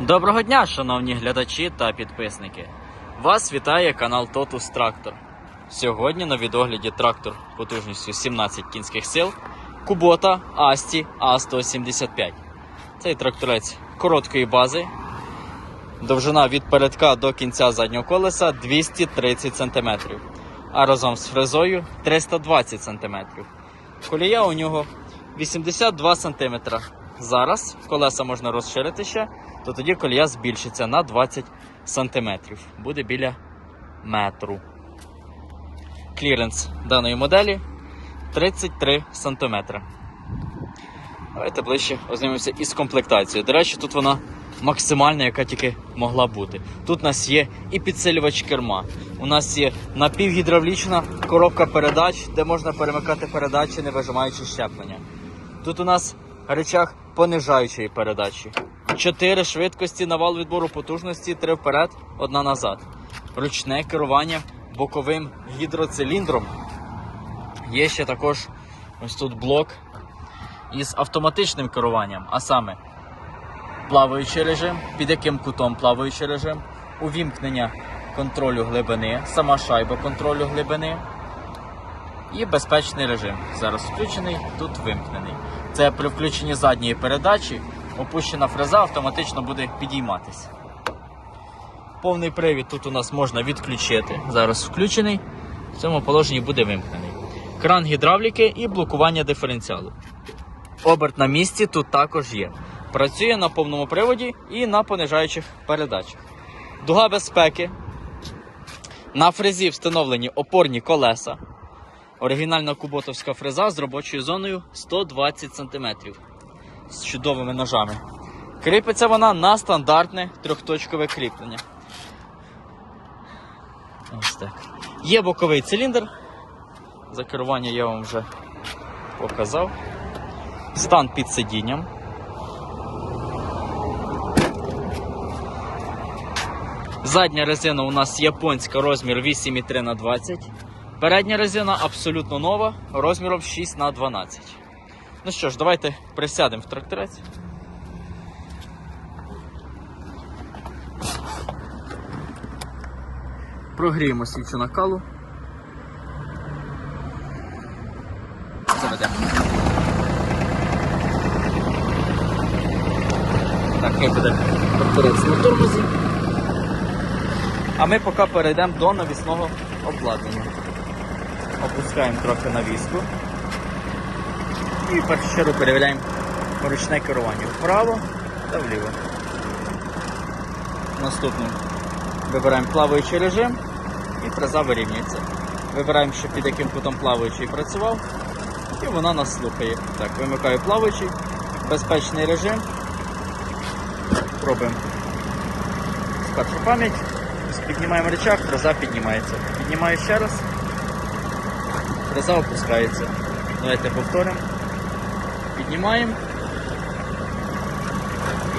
Доброго дня, шановні глядачі та підписники. Вас вітає канал Totus Трактор. Сьогодні на відогляді трактор потужністю 17 кінських сил Кубота Асті А175. Цей тракторець короткої бази. Довжина від передка до кінця заднього колеса 230 см, а разом з фрезою 320 см. Колія у нього 82 см. Зараз колеса можна розширити ще, то тоді колія збільшиться на 20 см. Буде біля метру. Кліренс даної моделі 33 см. Давайте ближче ознайомимося із комплектацією. До речі, тут вона максимальна, яка тільки могла бути. Тут у нас є і підсилювач керма. У нас є напівгідравлічна коробка передач, де можна перемикати передачі, не вижимаючи щеплення. Тут у нас речах понижаючої передачі. Чотири швидкості на вал відбору потужності, три вперед, одна назад. Ручне керування боковим гідроциліндром. Є ще також ось тут блок із автоматичним керуванням, а саме плаваючий режим, під яким кутом плаваючий режим, увімкнення контролю глибини, сама шайба контролю глибини і безпечний режим. Зараз включений, тут вимкнений. Це при включенні задньої передачі опущена фреза автоматично буде підійматися. Повний привід тут у нас можна відключити. Зараз включений, в цьому положенні буде вимкнений. Кран гідравліки і блокування диференціалу. Оберт на місці тут також є. Працює на повному приводі і на понижаючих передачах. Дуга безпеки. На фрезі встановлені опорні колеса. Оригінальна куботовська фреза з робочою зоною 120 см з чудовими ножами. Кріпиться вона на стандартне трьохточкове кріплення. Ось так. Є боковий циліндр. За керування я вам вже показав. Стан під сидінням. Задня резина у нас японська розмір 8,3 на 20. Передня резина абсолютно нова, розміром 6 на 12. Ну що ж, давайте присядемо в тракторець. Прогріємо свічу накалу. Заведемо. Так, хай буде тракторець на тормозі. А ми поки перейдемо до навісного обладнання. Опускаємо трохи навіску. І в першу чергу перевіряємо ручне керування вправо та вліво. Наступним вибираємо плаваючий режим і фреза вирівнюється. Вибираємо, що під яким кутом плаваючий працював, і вона нас слухає. Так, вимикаю плаваючий, безпечний режим. Пробуємо першу пам'ять. Піднімаємо рычаг, фреза піднімається. Піднімаю ще раз. Фреза опускається. Давайте повторимо. Піднімаємо.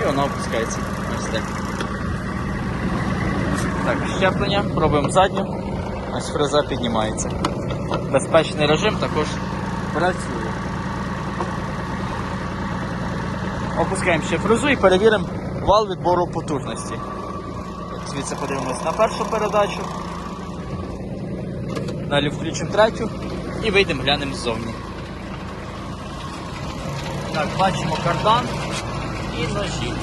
І вона опускається. Ось так. Так, щеплення, пробуємо задню. Ось фреза піднімається. Безпечний режим також працює. Опускаємо ще фрезу і перевіримо вал відбору потужності. Звідси подивимось на першу передачу. Далі включимо третю і вийдемо глянемо ззовні. Так, бачимо кардан і ножі.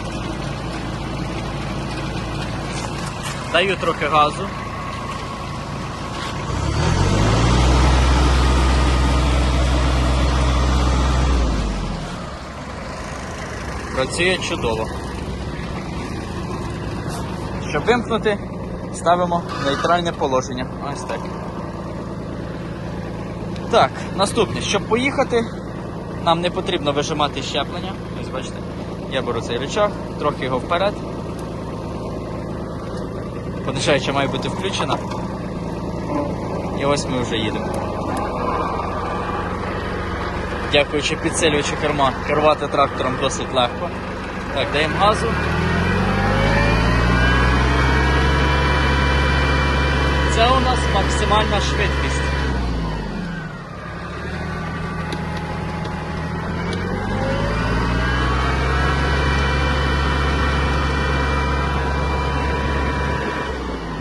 Даю трохи газу. Працює чудово. Щоб вимкнути, ставимо нейтральне положення. Ось так. Так, наступне, щоб поїхати, нам не потрібно вижимати щеплення. Ось бачите, я беру цей рычаг, трохи його вперед. Понижаюча має бути включена. І ось ми вже їдемо. Дякуючи підсилюючи керма, керувати трактором досить легко. Так, даємо газу. Це у нас максимальна швидкість.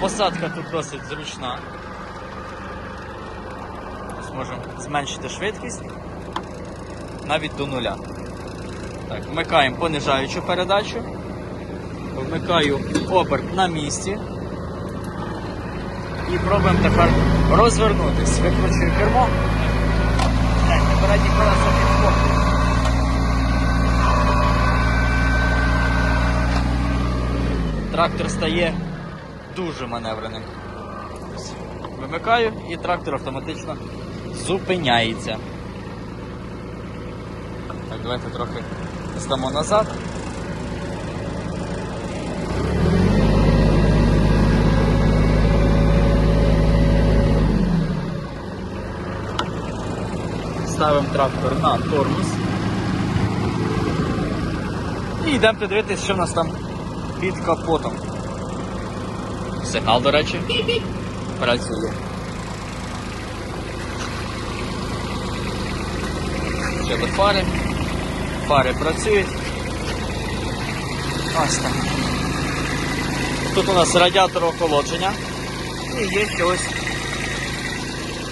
Посадка тут досить зручна. Ось можемо зменшити швидкість навіть до нуля. Так, вмикаємо понижаючу передачу. Вмикаю оберт на місці. І пробуємо тепер розвернутись. Викручую кермо. Передні колеса підскокують. Трактор стає дуже маневреним. Ось, Вимикаю і трактор автоматично зупиняється. Так, давайте трохи здамо назад. Ставимо трактор на тормоз. І йдемо подивитися, що в нас там під капотом. Сигнал, до речі, працює. Щодо фари. Фари працюють. Ось так. Тут у нас радіатор охолодження. І є ще ось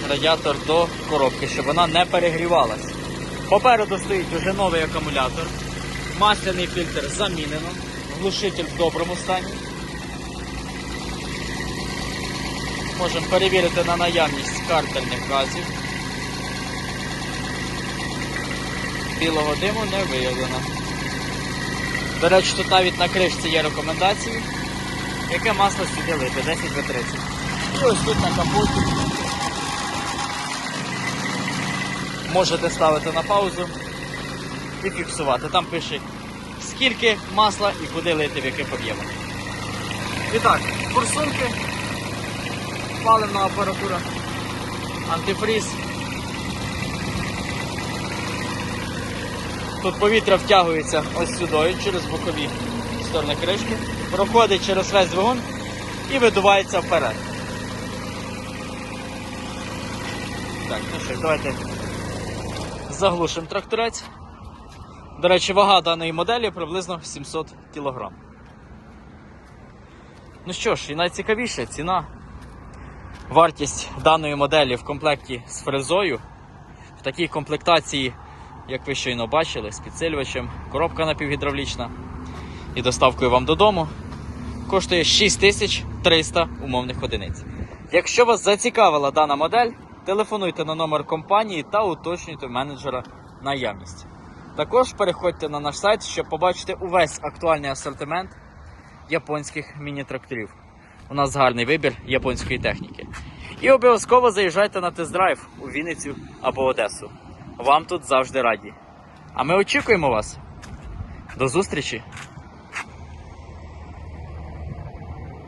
радіатор до коробки, щоб вона не перегрівалась. Попереду стоїть вже новий акумулятор. Масляний фільтр замінено. Глушитель в доброму стані. Можемо перевірити на наявність картельних газів. Білого диму не виявлено. До речі, тут навіть на кришці є рекомендації, яке масло сюди лити, 10 в 30. І ось тут на капоті можете ставити на паузу і фіксувати. Там пише, скільки масла і куди лити, в яких об'ємах. І так, форсунки, паливна апаратура, антифріз. Тут повітря втягується ось сюди, через бокові сторони кришки, проходить через весь двигун і видувається вперед. Так, ну що, давайте заглушимо тракторець. До речі, вага даної моделі приблизно 700 кг. Ну що ж, і найцікавіше ціна. Вартість даної моделі в комплекті з фрезою. В такій комплектації, як ви щойно бачили, з підсилювачем, коробка напівгідравлічна і доставкою вам додому. Коштує 6300 умовних одиниць. Якщо вас зацікавила дана модель, телефонуйте на номер компанії та уточнюйте менеджера наявність. Також переходьте на наш сайт, щоб побачити увесь актуальний асортимент японських міні-тракторів. У нас гарний вибір японської техніки. І обов'язково заїжджайте на тест-драйв у Вінницю або Одесу. Вам тут завжди раді. А ми очікуємо вас. До зустрічі!